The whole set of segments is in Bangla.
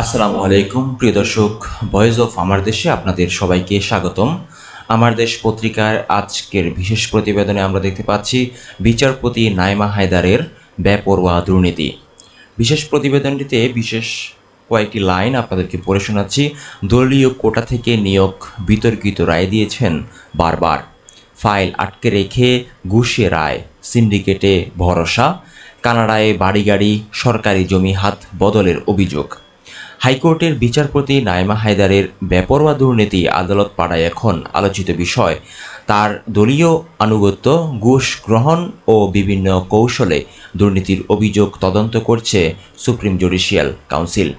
আসসালামু আলাইকুম, প্রিয় দর্শক ভয়েস অফ আমার দেশে আপনাদের সবাইকে স্বাগতম। আমার দেশ পত্রিকার আজকের বিশেষ প্রতিবেদনে আমরা দেখতে পাচ্ছি বিচারপতি নাইমা হায়দারের বেপরোয়া দুর্নীতি। বিশেষ প্রতিবেদনটিতে বিশেষ কয়েকটি লাইন আপনাদেরকে পড়ে শোনাচ্ছি। দলীয় কোটা থেকে নিয়োগ বিতর্কিত রায় দিয়েছেন বারবার। ফাইল আটকে রেখে ঘুষে রায়, সিন্ডিকেটে ভরসা, কানাডায় বাড়ি গাড়ি সরকারি জমি হাত বদলের অভিযোগ। হাইকোর্টের বিচারপতি নাইমা হায়দারের বেপরোয়া দুর্নীতি আদালত পাড়ায় এখন আলোচিত বিষয়। তার দলীয় আনুগত্য, ঘুষ গ্রহণ ও বিভিন্ন কৌশলে দুর্নীতির অভিযোগ তদন্ত করছে সুপ্রিম জুডিশিয়াল কাউন্সিল।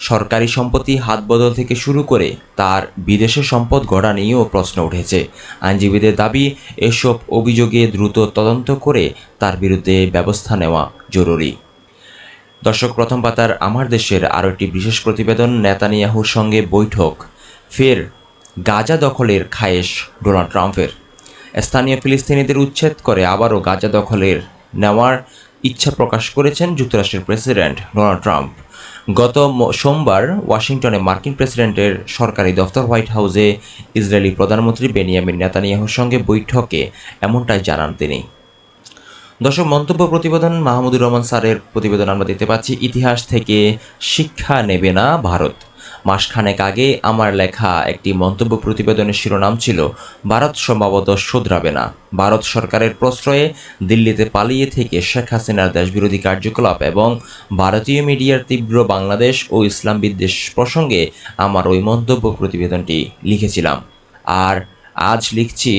সরকারি সম্পত্তি হাতবদল থেকে শুরু করে তার বিদেশে সম্পদ গড়া নিয়েও প্রশ্ন উঠেছে। আইনজীবীদের দাবি, এসব অভিযোগে দ্রুত তদন্ত করে তার বিরুদ্ধে ব্যবস্থা নেওয়া জরুরি। দর্শক, প্রথম পাতার আমার দেশের আরও একটি বিশেষ প্রতিবেদন নেতানিয়াহুর সঙ্গে বৈঠক। ফের গাজা দখলের খায়েশ ডোনাল্ড ট্রাম্পের। স্থানীয় ফিলিস্তিনিদের উচ্ছেদ করে আবারও গাজা দখলের নেওয়ার ইচ্ছা প্রকাশ করেছেন যুক্তরাষ্ট্রের প্রেসিডেন্ট ডোনাল্ড ট্রাম্প। গত সোমবার ওয়াশিংটনে মার্কিন প্রেসিডেন্টের সরকারি দফতর হোয়াইট হাউসে ইসরায়েলি প্রধানমন্ত্রী বেনিয়ামিন নেতানিয়াহুর সঙ্গে বৈঠকে এমনটাই জানান তিনি। দর্শক মন্তব্য প্রতিবেদন, মাহমুদুর রহমান স্যারের প্রতিবেদন আমরা দেখতে পাচ্ছি, ইতিহাস থেকে শিক্ষা নেবে না ভারত। মাসখানেক আগে আমার লেখা একটি মন্তব্য প্রতিবেদনের শিরোনাম ছিল, ভারত সম্ভবত শোধরাবে না। ভারত সরকারের প্রশ্রয়ে দিল্লিতে পালিয়ে থেকে শেখ হাসিনার দেশবিরোধী কার্যকলাপ এবং ভারতীয় মিডিয়ার তীব্র বাংলাদেশ ও ইসলাম বিদ্বেষ প্রসঙ্গে আমার ওই মন্তব্য প্রতিবেদনটি লিখেছিলাম। আর আজ লিখছি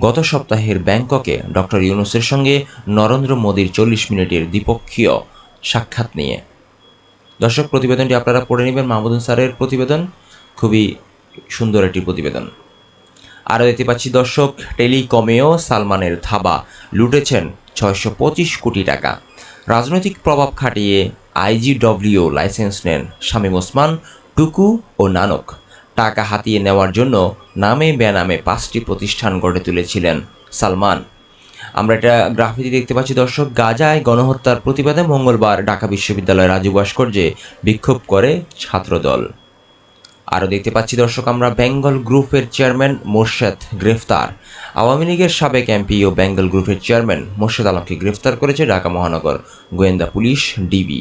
গত সপ্তাহের ব্যাংককে ডক্টর ইউনুসের সঙ্গে নরেন্দ্র মোদীর চল্লিশ মিনিটের দ্বিপক্ষীয় সাক্ষাৎ নিয়ে। দর্শক, প্রতিবেদনটি আপনারা পড়ে নেবেন মাহমুদুল স্যারের প্রতিবেদন। খুবই সুন্দর একটি প্রতিবেদন। আরও দেখতে পাচ্ছি, দর্শক, টেলিকমেও সালমানের থাবা লুটেছেন ছয়শো পঁচিশ কোটি টাকা। রাজনৈতিক প্রভাব খাটিয়ে আইজিডব্লিউ লাইসেন্স নেন শামীম ওসমান, টুকু ও নানক। টাকা হাতিয়ে নেওয়ার জন্য নামে বেনামে পাঁচটি প্রতিষ্ঠান গড়ে তুলেছিলেন সালমান। আমরা এটা গ্রাফিতি দেখতে পাচ্ছি, দর্শক। গাজায় গণহত্যার প্রতিবাদে মঙ্গলবার ঢাকা বিশ্ববিদ্যালয়ের রাজু ভাস্কর্যে বিক্ষোভ করে ছাত্রদল। আরও দেখতে পাচ্ছি, দর্শক, আমরা বেঙ্গল গ্রুপের চেয়ারম্যান মোর্শেদ গ্রেফতার। আওয়ামী লীগের সাবেক এমপি ও বেঙ্গল গ্রুপের চেয়ারম্যান মোর্শেদ আলমকে গ্রেফতার করেছে ঢাকা মহানগর গোয়েন্দা পুলিশ ডিবি।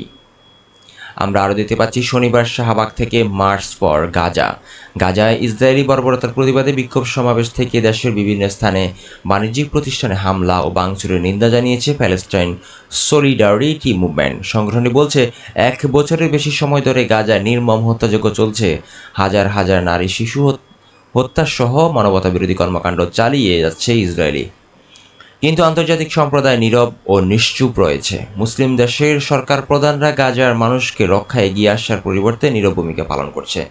আমরা আরও দেখতে পাচ্ছি শনিবার শাহবাগ থেকে মার্চ ফর গাজা। গাজায় ইসরায়েলি বর্বরতার প্রতিবাদে বিক্ষোভ সমাবেশ থেকে দেশের বিভিন্ন স্থানে বাণিজ্যিক প্রতিষ্ঠানে হামলা ও ভাঙচুরের নিন্দা জানিয়েছে প্যালেস্টাইন সলিডারিটি মুভমেন্ট। সংগঠনটি বলছে, এক বছরের বেশি সময় ধরে গাজায় নির্মম হত্যাযজ্ঞ চলছে। হাজার হাজার নারী, শিশু হত- হত্যাসহ মানবতা বিরোধী কর্মকাণ্ড চালিয়ে যাচ্ছে ইসরায়েলি। কিন্তু আন্তর্জাতিক সম্প্রদায় নীরব ও নিশ্চুপ রয়েছে। মুসলিম দেশের সরকার প্রধানরা গাজার মানুষকে রক্ষায় এগিয়ে আসার পরিবর্তে নীরব ভূমিকা পালন করছে।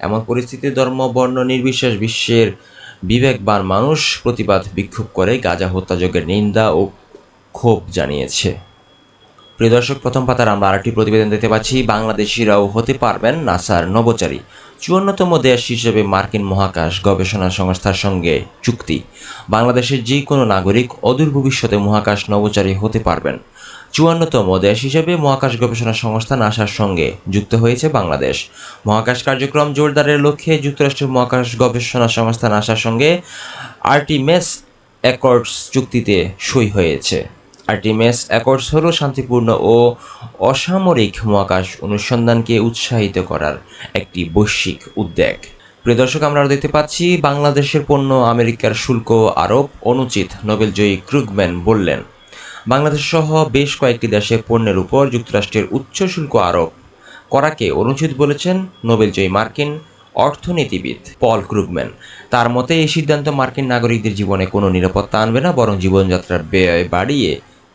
এমন পরিস্থিতি, ধর্ম, বর্ণ, নির্বিশেষ বিশ্বের বিবেকবান মানুষ প্রতিবাদ বিক্ষোভ করে, গাজা হত্যাযজ্ঞের নিন্দা ও ক্ষোভ জানিয়েছে। প্রিয় দর্শক, প্রথম পাতার আমরা আরেকটি প্রতিবেদন দেখতে পাচ্ছি। বাংলাদেশিরাও হতে পারবেন নাসার নভোচারী চুয়ান্নতম দেশ হিসেবে মার্কিন মহাকাশ গবেষণা সংস্থার সঙ্গে চুক্তি। বাংলাদেশের যে কোনো নাগরিক অদূর ভবিষ্যতে মহাকাশ নভোচারী হতে পারবেন। চুয়ান্নতম দেশ হিসেবে মহাকাশ গবেষণা সংস্থা নাসার সঙ্গে যুক্ত হয়েছে বাংলাদেশ। মহাকাশ কার্যক্রম জোরদারের লক্ষ্যে যুক্তরাষ্ট্রের মহাকাশ গবেষণা সংস্থা নাসার সঙ্গে আর্টিমেস অ্যাকর্ডস চুক্তিতে সই হয়েছে। আর্টিমেস অ্যাকর্ডস হল শান্তিপূর্ণ ও অসামরিক মহাকাশ অনুসন্ধানকে উৎসাহিত করার একটি বৈশ্বিক উদ্যোগ। প্রিয় দর্শক, আমরা দেখতে পাচ্ছি, বাংলাদেশের পণ্য আমেরিকার শুল্ক আরোপ অনুচিত, নোবেলজয়ী ক্রুগম্যান বললেন। বাংলাদেশ সহ বেশ কয়েকটি দেশের পণ্যের উপর যুক্তরাষ্ট্রের উচ্চ শুল্ক আরোপ করাকে অনুচিত বলেছেন নোবেলজয়ী মার্কিন অর্থনীতিবিদ পল ক্রুগম্যান। তার মতে, এই সিদ্ধান্ত মার্কিন নাগরিকদের জীবনে কোনো নিরাপত্তা আনবে না, বরং জীবনযাত্রার ব্যয় বাড়িয়ে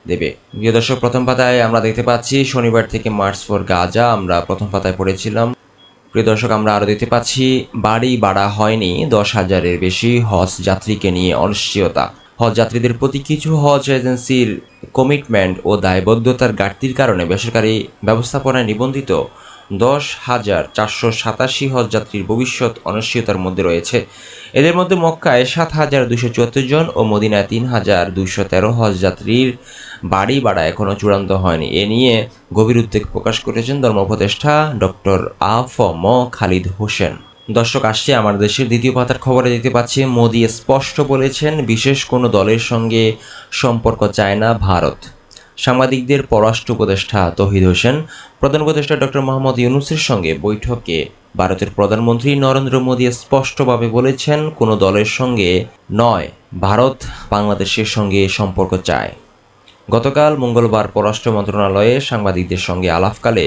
দেবে। প্রিয় দর্শক, প্রথম পাতায় আমরা দেখতে পাচ্ছি, শনিবার থেকে মার্চ ফর গাজা, আমরা প্রথম পাতায় পড়েছিলাম। প্রিয় দর্শক, আমরা আরও দেখতে পাচ্ছি, বাড়ি বাড়া হয়নি, দশ হাজারের বেশি হজ যাত্রীকে নিয়ে অনিশ্চয়তা। হজ যাত্রীদের প্রতি কিছু হজ এজেন্সির কমিটমেন্ট ও দায়বদ্ধতার ঘাটতির কারণে বেসরকারি ব্যবস্থাপনায় নিবন্ধিত দশ হাজার চারশো সাতাশি হজ যাত্রীর ভবিষ্যৎ অনিশ্চয়তার মধ্যে রয়েছে। এদের মধ্যে মক্কায় সাত হাজার দুশো চুয়াত্তর জন ও মদিনায় তিন হাজার দুইশো তেরো হজযাত্রীর বাড়ি ভাড়া এখনও চূড়ান্ত হয়নি। এ নিয়ে গভীর উদ্বেগ প্রকাশ করেছেন ধর্ম উপদেষ্টা ডক্টর আফ ম খালিদ হোসেন। দর্শক, আসছে আমার দেশের দ্বিতীয় পাতার খবরে দেখতে পাচ্ছি, মোদি স্পষ্ট বলেছেন, বিশেষ কোনো দলের সঙ্গে সম্পর্ক চায় না ভারত। সাংবাদিকদের পররাষ্ট্র উপদেষ্টা তহিদ হোসেন, প্রধান উপদেষ্টা ডক্টর মোহাম্মদ ইউনুসের সঙ্গে বৈঠকে ভারতের প্রধানমন্ত্রী নরেন্দ্র মোদী স্পষ্টভাবে বলেছেন, কোনো দলের সঙ্গে নয়, ভারত বাংলাদেশের সঙ্গে সম্পর্ক চায়। গতকাল মঙ্গলবার পররাষ্ট্র মন্ত্রণালয়ে সাংবাদিকদের সঙ্গে আলাপকালে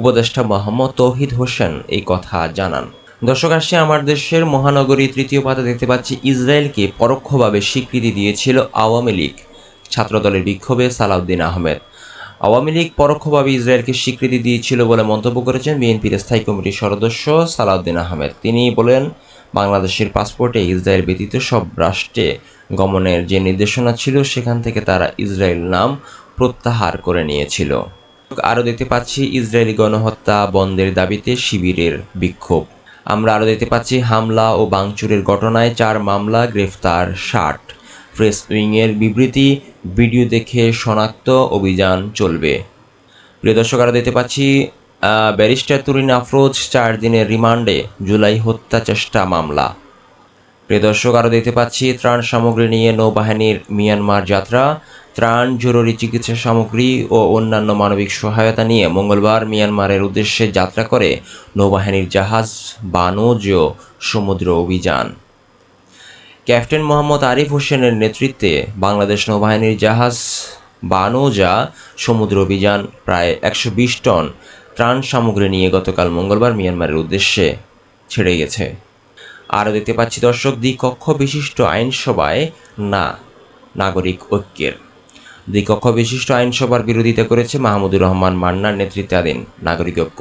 উপদেষ্টা মোহাম্মদ তৌহিদ হোসেন এই কথা জানান। দর্শক, আসছে আমার দেশের মহানগরী তৃতীয় পাতা দেখতে পাচ্ছি, ইসরায়েলকে পরোক্ষভাবে স্বীকৃতি দিয়েছিল আওয়ামী লীগ। ছাত্রদলের বিক্ষোভে সালাউদ্দিন আহমেদ। আওয়ামী লীগ পরোক্ষভাবে ইসরায়েলকে স্বীকৃতি দিয়েছিল বলে মন্তব্য করেছেন বিএনপির স্থায়ী কমিটির সদস্য সালাউদ্দিন আহমেদ। তিনি বলেন, বাংলাদেশের পাসপোর্টে ইসরায়েল ব্যতীত সব রাষ্ট্রে গমনের যে নির্দেশনা ছিল, সেখান থেকে তারা ইসরায়েল নাম প্রত্যাহার করে নিয়েছিল। আরও দেখতে পাচ্ছি, ইসরায়েলি গণহত্যা বন্ধের দাবিতে শিবিরের বিক্ষোভ। আমরা আরও দেখতে পাচ্ছি, হামলা ও বাংচুরের ঘটনায় চার মামলা, গ্রেফতার ষাট। প্রেস উইংয়ের বিবৃতি ভিডিও দেখে শনাক্ত অভিযান চলবে। প্রিয় দর্শক আরও দেখতে পাচ্ছি ব্যারিস্টার তুরিন আফরোজ চার দিনের রিমান্ডে জুলাই হত্যা চেষ্টা মামলা। প্রিয় দর্শক আরও দেখতে পাচ্ছি, ত্রাণ সামগ্রী নিয়ে নৌবাহিনীর মিয়ানমার যাত্রা, ত্রাণ, জরুরি চিকিৎসা সামগ্রী ও অন্যান্য মানবিক সহায়তা নিয়ে মঙ্গলবার মিয়ানমারের উদ্দেশ্যে যাত্রা করে নৌবাহিনীর জাহাজ, বানুজ সমুদ্র অভিযান। ক্যাপ্টেন মোহাম্মদ আরিফ হোসেনের নেতৃত্বে বাংলাদেশ নৌবাহিনীর জাহাজ বানোজা সমুদ্র অভিযান প্রায় একশো বিশ টন ত্রাণ সামগ্রী নিয়ে গতকাল মঙ্গলবার মিয়ানমারের উদ্দেশ্যে ছেড়ে গেছে। আরও দেখতে পাচ্ছি দর্শক, দ্বিকক্ষ বিশিষ্ট আইনসভায় না, নাগরিক ঐক্যের। দ্বিকক্ষ বিশিষ্ট আইনসভার বিরোধিতা করেছে মাহমুদুর রহমান মান্নার নেতৃত্বাধীন নাগরিক ঐক্য।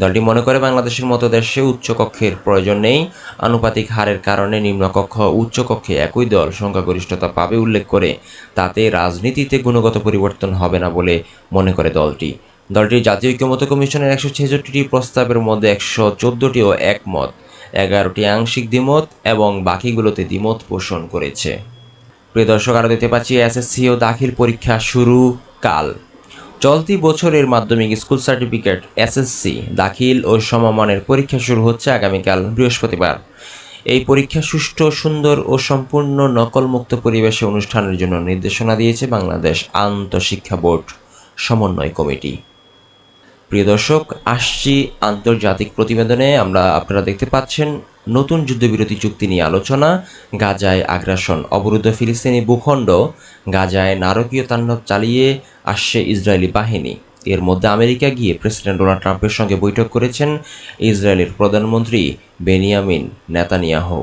দলটি মনে করে বাংলাদেশের মতো দেশে উচ্চকক্ষের প্রয়োজন নেই। আনুপাতিক হারের কারণে নিম্নকক্ষ উচ্চকক্ষে একই দল সংখ্যাগরিষ্ঠতা পাবে উল্লেখ করে, তাতে রাজনীতিতে গুণগত পরিবর্তন হবে না বলে মনে করে দলটি। দলটির জাতীয় ঐক্যমত কমিশনের একশো ছেষট্টিটি প্রস্তাবের মধ্যে একশো চোদ্দোটিও একমত। এগারোটি আংশিক দ্বিমত এবং বাকিগুলোতে দ্বিমত পোষণ করেছে। প্রিয় দর্শক আরও দেখতে পাচ্ছি, এসএসসি ও দাখিল পরীক্ষা শুরু কাল। চলতি বছরের মাধ্যমিক স্কুল সার্টিফিকেট, এসএসসি, দাখিল ও সমমানের পরীক্ষা শুরু হচ্ছে আগামীকাল বৃহস্পতিবার। এই পরীক্ষা সুষ্ঠু, সুন্দর ও সম্পূর্ণ নকলমুক্ত পরিবেশে অনুষ্ঠানের জন্য নির্দেশনা দিয়েছে বাংলাদেশ আন্তঃশিক্ষা বোর্ড সমন্বয় কমিটি। প্রিয় দর্শক, আসছি আন্তর্জাতিক প্রতিবেদনে। আমরা আপনারা দেখতে পাচ্ছেন নতুন যুদ্ধবিরতি চুক্তি নিয়ে আলোচনা, গাজায় আগ্রাসন, অবরুদ্ধ ফিলিস্তিনি ভূখণ্ড, গাজায় নারকীয় তাণ্ডব চালিয়ে আসছে ইসরায়েলি বাহিনী। এর মধ্যে আমেরিকা গিয়ে প্রেসিডেন্ট ডোনাল্ড ট্রাম্পের সঙ্গে বৈঠক করেছেন ইসরায়েলের প্রধানমন্ত্রী বেনিয়ামিন নেতানিয়াহু।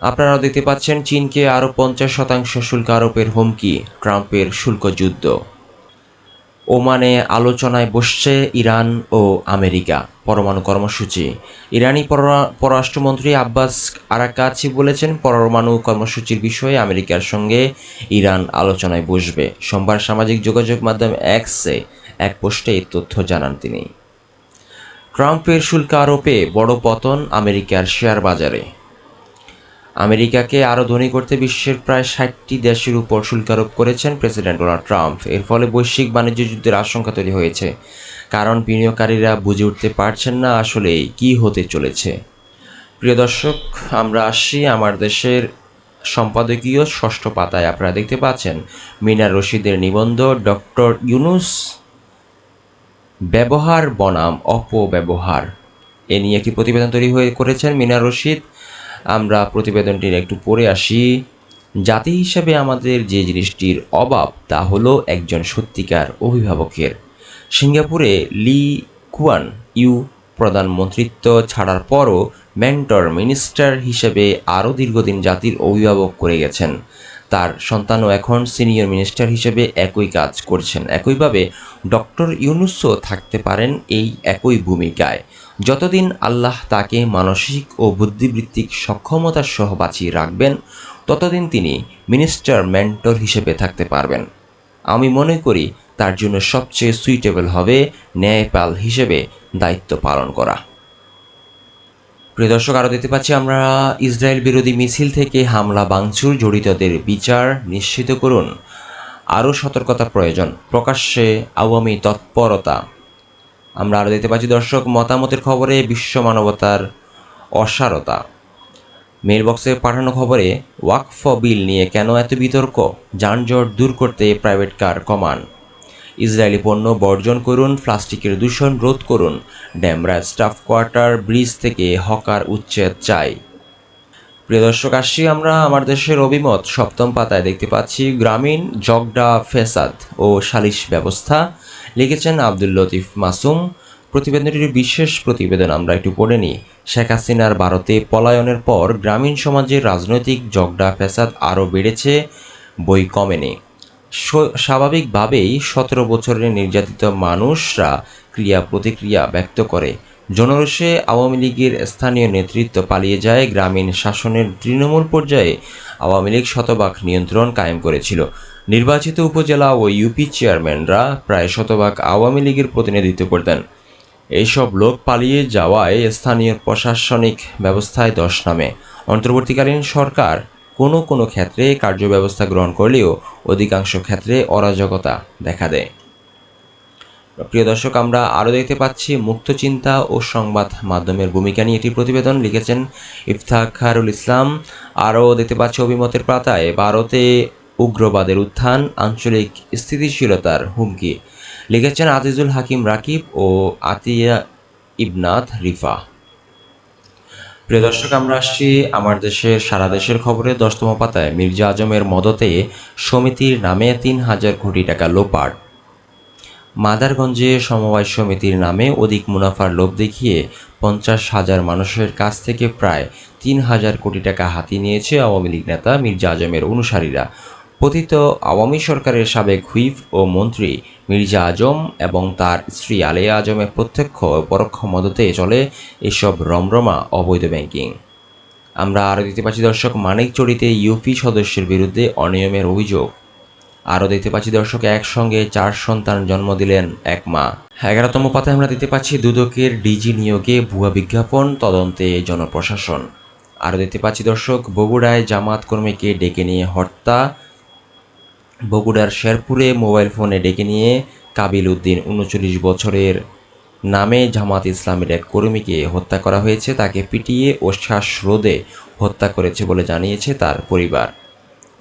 আপনারা দেখতে পাচ্ছেন, চীনকে আরও পঞ্চাশ শতাংশ শুল্ক আরোপের হুমকি, ট্রাম্পের শুল্ক যুদ্ধ। ওমানে আলোচনায় বসছে ইরান ও আমেরিকা। পরমাণু কর্মসূচি। ইরানি পররা- পররাষ্ট্রমন্ত্রী আব্বাস আরাকাচি বলেছেন, পরমাণু কর্মসূচির বিষয়ে আমেরিকার সঙ্গে ইরান আলোচনায় বসবে। সোমবার সামাজিক যোগাযোগ মাধ্যম এক্সে এক পোস্টে এই তথ্য জানান তিনি। ট্রাম্পের শুল্ক আরোপে বড় পতন আমেরিকার শেয়ার বাজারে আমেরিকাকে আরও ধনী করতে বিশ্বের প্রায় ষাটটি দেশের উপর শুল্ক আরোপ করেছেন প্রেসিডেন্ট ডোনাল্ড ট্রাম্প। এর ফলে বৈশ্বিক বাণিজ্য যুদ্ধের আশঙ্কা তৈরি হয়েছে। কারণ বিনিয়োগকারীরা বুঝে উঠতে পারছেন না আসলে কি হতে চলেছে। প্রিয় দর্শক, আমরা আসছি আমার দেশের সম্পাদকীয় ষষ্ঠ পাতায়। আপনারা দেখতে পাচ্ছেন মিনার রশিদের নিবন্ধ, ডক্টর ইউনুস ব্যবহার বনাম, অপব্যবহার। এ নিয়ে একটি প্রতিবেদন তৈরি হয়ে করেছেন মিনার রশিদ। আমরা প্রতিবেদনটির একটু পড়ে আসি। জাতি হিসেবে আমাদের যে জিনিসটির অভাব, তা হলো একজন সত্যিকার অভিভাবকের। সিঙ্গাপুরে লি কুয়ান ইউ প্রধানমন্ত্রিত্ব ছাড়ার পরও মেন্টর মিনিস্টার হিসেবে আরও দীর্ঘদিন জাতির অভিভাবক করে গেছেন। তার সন্তানও এখন সিনিয়র মিনিস্টার হিসেবে একই কাজ করছেন। একইভাবে ডক্টর ইউনুসও থাকতে পারেন এই একই ভূমিকায়। যতদিন আল্লাহ তাকে মানসিক ও বুদ্ধিবৃত্তিক সক্ষমতার সহ বাঁচিয়ে রাখবেন, ততদিন তিনি মিনিস্টার, মেন্টর হিসেবে থাকতে পারবেন। আমি মনে করি তার জন্য সবচেয়ে সুইটেবল হবে ন্যায়পাল হিসেবে দায়িত্ব পালন করা। প্রিয় দর্শক, আরও দেখতে পাচ্ছি আমরা ইসরায়েল বিরোধী মিছিল থেকে হামলা ভাঙচুর, জড়িতদের বিচার নিশ্চিত করুন। আরও সতর্কতা প্রয়োজন। প্রকাশ্যে আওয়ামী তৎপরতা আমরা আরও দেখতে পাচ্ছি, দর্শক, মতামতের খবরে বিশ্ব মানবতার অসারতা। মেল বক্সে পাঠানো খবরে, ওয়াকফ বিল নিয়ে কেন এত বিতর্ক? যানজট দূর করতে প্রাইভেট কার কমান। ইসরায়েলি পণ্য বর্জন করুন, প্লাস্টিকের দূষণ রোধ করুন ড্যামরা স্টাফ কোয়ার্টার ব্রিজ থেকে হকার উচ্ছেদ চাই। প্রিয় দর্শক, আসছি আমরা আমার দেশের অভিমত। সপ্তম পাতায় দেখতে পাচ্ছি, গ্রামীণ জগডা ফেসাদ ও সালিশ ব্যবস্থা। লিখেছেন আব্দুল লতিফ মাসুম। প্রতিবেদনটির বিশেষ প্রতিবেদন আমরা একটু পড়ে নিই। শেখ হাসিনার ভারতে পলায়নের পর গ্রামীণ সমাজের রাজনৈতিক জগডা ফেসাদ আরও বেড়েছে, বই কমেনি স্বাভাবিকভাবেই সতেরো বছরের নির্যাতিত মানুষরা ক্রিয়া প্রতিক্রিয়া ব্যক্ত করে। জনরোষে আওয়ামী লীগের স্থানীয় নেতৃত্ব পালিয়ে যায়, গ্রামীণ শাসনের তৃণমূল পর্যায়ে আওয়ামী লীগ শতভাগ নিয়ন্ত্রণ কায়েম করেছিল। নির্বাচিত উপজেলা ও ইউপি চেয়ারম্যানরা প্রায় শতভাগ আওয়ামী লীগের প্রতিনিধিত্ব করতেন। এইসব লোক পালিয়ে যাওয়ায় স্থানীয় প্রশাসনিক ব্যবস্থায় দশ নামে। অন্তর্বর্তীকালীন সরকার কোনো কোনো ক্ষেত্রে কার্যব্যবস্থা গ্রহণ করলেও অধিকাংশ ক্ষেত্রে অরাজকতা দেখা দেয়। প্রিয় দর্শক, আমরা আরও দেখতে পাচ্ছি, মুক্ত চিন্তা ও সংবাদ মাধ্যমের ভূমিকা নিয়ে একটি প্রতিবেদন লিখেছেন ইফতাখারুল ইসলাম। আরও দেখতে পাচ্ছি, অভিমতের পাতায়, ভারতে উগ্রবাদের উত্থান, আঞ্চলিক স্থিতিশীলতার হুমকি লিখেছেন আজিজুল হাকিম রাকিব ও আতিয়া ইবনাথ রিফা। প্রিয় দর্শক, আমরা আসছি আমার দেশের সারা দেশের খবরে। দশতম পাতায় মির্জা আজমের মদতে সমিতির নামে তিন হাজার কোটি টাকা লোপাট। মাদারগঞ্জে সমবায় সমিতির নামে অধিক মুনাফার লোভ দেখিয়ে পঞ্চাশ হাজার মানুষের কাছ থেকে প্রায় তিন হাজার কোটি টাকা হাতিয়ে নিয়েছে আওয়ামী লীগ নেতা মির্জা আজমের অনুসারীরা। পতিত আওয়ামী সরকারের সাবেক হুইপ ও মন্ত্রী মির্জা আজম এবং তার স্ত্রী আলেয়া আজমের প্রত্যক্ষ ও পরোক্ষ মদতে চলে এসব রমরমা অবৈধ ব্যাংকিং আমরা আরও দেখতে পাচ্ছি, দর্শক, মানিকচড়িতে ইউপি সদস্যের বিরুদ্ধে অনিয়মের অভিযোগ। আরও দেখতে পাচ্ছি, দর্শক, একসঙ্গে চার সন্তান জন্ম দিলেন এক মা। এগারোতম পাতায় আমরা দেখতে পাচ্ছি, দুদকের ডিজি নিয়োগে ভুয়া বিজ্ঞাপন, তদন্তে জনপ্রশাসন। আরও দেখতে পাচ্ছি, দর্শক, বগুড়ায় জামাত কর্মীকে ডেকে নিয়ে হত্যা বগুড়ার শেরপুরে মোবাইল ফোনে ডেকে নিয়ে কাবিল উদ্দিন উনচল্লিশ বছরের নামে জামাত ইসলামের এক কর্মীকে হত্যা করা হয়েছে। তাকে পিটিয়ে ও শ্বাসরোধে হত্যা করেছে বলে জানিয়েছে তার পরিবার।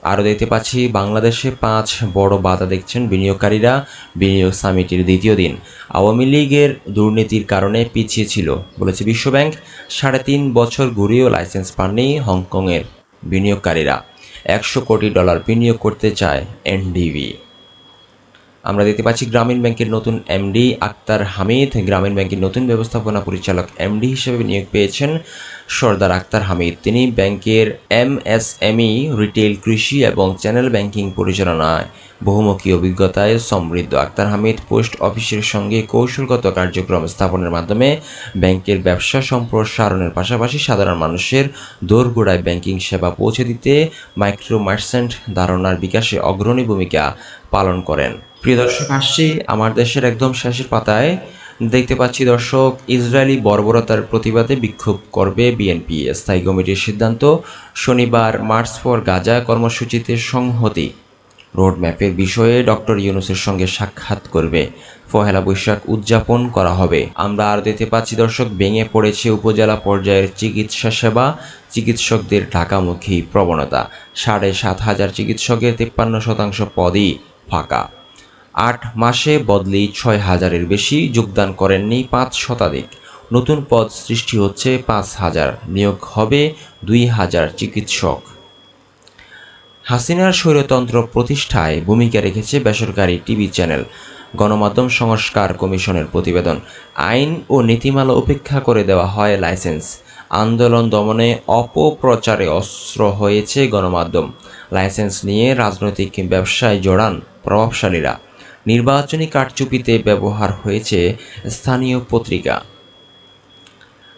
আরও দেখতে পাচ্ছি, বাংলাদেশে পাঁচ বড় বাধা দেখছেন বিনিয়োগকারীরা। বিনিয়োগ সামিটের দ্বিতীয় দিন আওয়ামী লীগের দুর্নীতির কারণে পিছিয়ে ছিল বলেছে বিশ্বব্যাংক। সাড়ে তিন বছর ঘুরিয়েও লাইসেন্স পাননি হংকংয়ের বিনিয়োগকারীরা। একশো কোটি ডলার বিনিয়োগ করতে চায় এনডিভি আমরা দেখতে পাচ্ছি গ্রামীণ ব্যাংকের নতুন এমডি আক্তার হামিদ। গ্রামীণ ব্যাংকের নতুন ব্যবস্থাপনা পরিচালক এমডি হিসেবে নিয়োগ পেয়েছেন সর্দার আক্তার হামিদ। তিনি ব্যাংকের এমএসএমই রিটেল কৃষি এবং চ্যানেল ব্যাংকিং পরিচালনায় বহুমুখী অভিজ্ঞতায় সমৃদ্ধ আক্তার হামিদ পোস্ট অফিসের সঙ্গে কৌশলগত কার্যক্রম স্থাপনের মাধ্যমে ব্যাংকের ব্যবসা সম্প্রসারণের পাশাপাশি সাধারণ মানুষের দোরগোড়ায় ব্যাংকিং সেবা পৌঁছে দিতে মাইক্রো মার্চেন্ট ধারণার বিকাশে অগ্রণী ভূমিকা পালন করেন। প্রিয় দর্শক, আসছি আমার দেশের একদম শেষের পাতায়। দেখতে পাচ্ছি দর্শক, ইসরায়েলি বর্বরতার প্রতিবাদে বিক্ষোভ করবে বিএনপি। স্থায়ী কমিটির সিদ্ধান্ত, শনিবার মার্চ ফর গাজা কর্মসূচিতে সংহতি। রোডম্যাপের বিষয়ে ডক্টর ইউনুসের সঙ্গে সাক্ষাৎ করবে। পহেলা বৈশাখ উদযাপন করা হবে। আমরা আর দেখতে পাচ্ছি দর্শক, ভেঙে পড়েছে উপজেলা পর্যায়ের চিকিৎসা সেবা, চিকিৎসকদের ঢাকামুখী প্রবণতা। সাড়ে সাত হাজার চিকিৎসকের তিপ্পান্ন শতাংশ পদই ফাঁকা। আট মাসে বদলি ছয় হাজারের বেশি যোগদান করেননি পাঁচ শতাধিক। নতুন পদ সৃষ্টি হচ্ছে পাঁচ হাজার। নিয়োগ হবে দুই হাজার চিকিৎসক। হাসিনার স্বৈরতন্ত্র প্রতিষ্ঠায় ভূমিকা রেখেছে বেসরকারি টিভি চ্যানেল, গণমাধ্যম সংস্কার কমিশনের প্রতিবেদন। আইন ও নীতিমালা উপেক্ষা করে দেওয়া হয় লাইসেন্স। আন্দোলন দমনে অপপ্রচারে অস্ত্র হয়েছে গণমাধ্যম। লাইসেন্স নিয়ে রাজনৈতিক ব্যবসায় জড়ান প্রভাবশালীরা। নির্বাচনী কারচুপিতে ব্যবহার হয়েছে স্থানীয় পত্রিকা।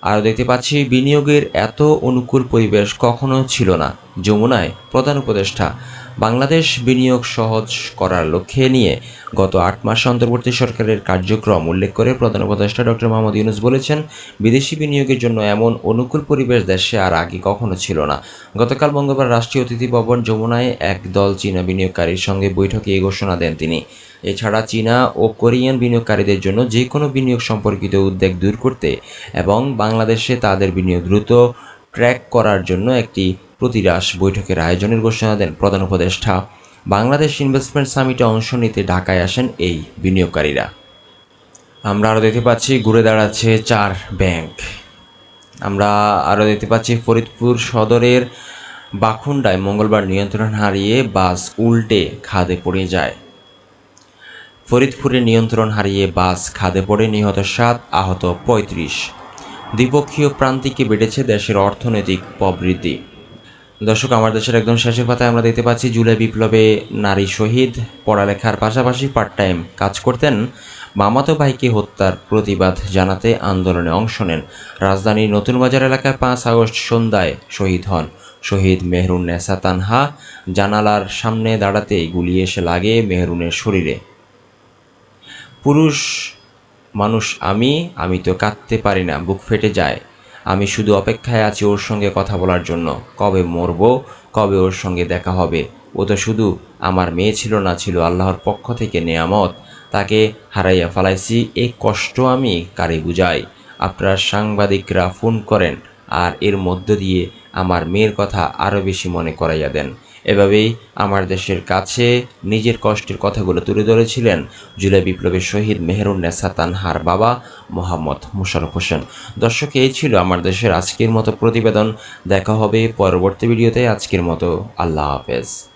আরও দেখতে পাচ্ছি, বিনিয়োগের এত অনুকূল পরিবেশ কখনো ছিল না। যমুনায় প্রধান উপদেষ্টা বাংলাদেশ বিনিয়োগ সহজ করার লক্ষ্যে নিয়ে গত আট মাস অন্তর্বর্তী সরকারের কার্যক্রম উল্লেখ করে প্রধান উপদেষ্টা ডক্টর মোহাম্মদ ইউনুস বলেছেন, বিদেশি বিনিয়োগের জন্য এমন অনুকূল পরিবেশ দেশে আর আগে কখনো ছিল না। গতকাল মঙ্গলবার রাষ্ট্রীয় অতিথি ভবন যমুনায় এক দল চীনা বিনিয়োগকারীর সঙ্গে বৈঠকে এই ঘোষণা দেন তিনি। এছাড়া চীনা ও কোরিয়ান বিনিয়োগকারীদের জন্য যে কোনো বিনিয়োগ সম্পর্কিত উদ্বেগ দূর করতে এবং বাংলাদেশে তাদের বিনিয়োগ দ্রুত ট্র্যাক করার জন্য একটি প্রতিরাস বৈঠকের আয়োজনের ঘোষণা দেন প্রধান উপদেষ্টা। বাংলাদেশ ইনভেস্টমেন্ট সামিটে অংশ নিতে ঢাকায় আসেন এই বিনিয়োগকারীরা। আমরা আরও দেখতে পাচ্ছি, ঘুরে দাঁড়াচ্ছে চার ব্যাংক। আমরা আরও দেখতে পাচ্ছি, ফরিদপুর সদরের বাখুন্ডায় মঙ্গলবার নিয়ন্ত্রণ হারিয়ে বাস উল্টে খাদে পড়ে যায়। ফরিদপুরে নিয়ন্ত্রণ হারিয়ে বাস খাদে পড়ে নিহত সাত, আহত পঁয়ত্রিশ। দ্বিপক্ষীয় প্রান্তিকে বেড়েছে দেশের অর্থনৈতিক প্রবৃদ্ধি দর্শক, আমার দেশের একদম শেষের পাতায় আমরা দেখতে পাচ্ছি জুলাই বিপ্লবে নারী শহীদ। পড়ালেখার পাশাপাশি পার্ট টাইম কাজ করতেন। মামাতো ভাইকে হত্যার প্রতিবাদ জানাতে আন্দোলনে অংশ নেন। রাজধানীর নতুন বাজার এলাকায় পাঁচ আগস্ট সন্ধ্যায় শহীদ হন। শহীদ মেহরুন নেসা তানহা জানালার সামনে দাঁড়াতে গুলি এসে লাগে মেহরুনের শরীরে। পুরুষ মানুষ আমি আমি তো কাঁদতে পারি না, বুক ফেটে যায় আমি শুধু অপেক্ষায় আছি ওর সঙ্গে কথা বলার জন্য। কবে মরব, কবে ওর সঙ্গে দেখা হবে? ও তো শুধু আমার মেয়ে ছিল না ছিল, আল্লাহর পক্ষ থেকে নেয়ামত। তাকে হারাইয়া ফালাইছি এই কষ্ট আমি কারে বুঝাই? আপনার সাংবাদিকরা ফোন করেন আর এর মধ্য দিয়ে আমার মেয়ের কথা আরও বেশি মনে করাইয়া দেন। এভাবেই আমার দেশের কাছে নিজের কষ্টের কথাগুলো তুলে ধরেছিলেন জুলাই বিপ্লবের শহীদ মেহরুন্নেসা তানহার বাবা মোহাম্মদ মুশারফ হোসেন। দর্শক, এই ছিল আমার দেশের আজকের মতো প্রতিবেদন। দেখা হবে পরবর্তী ভিডিওতে। আজকের মতো আল্লাহ হাফেজ।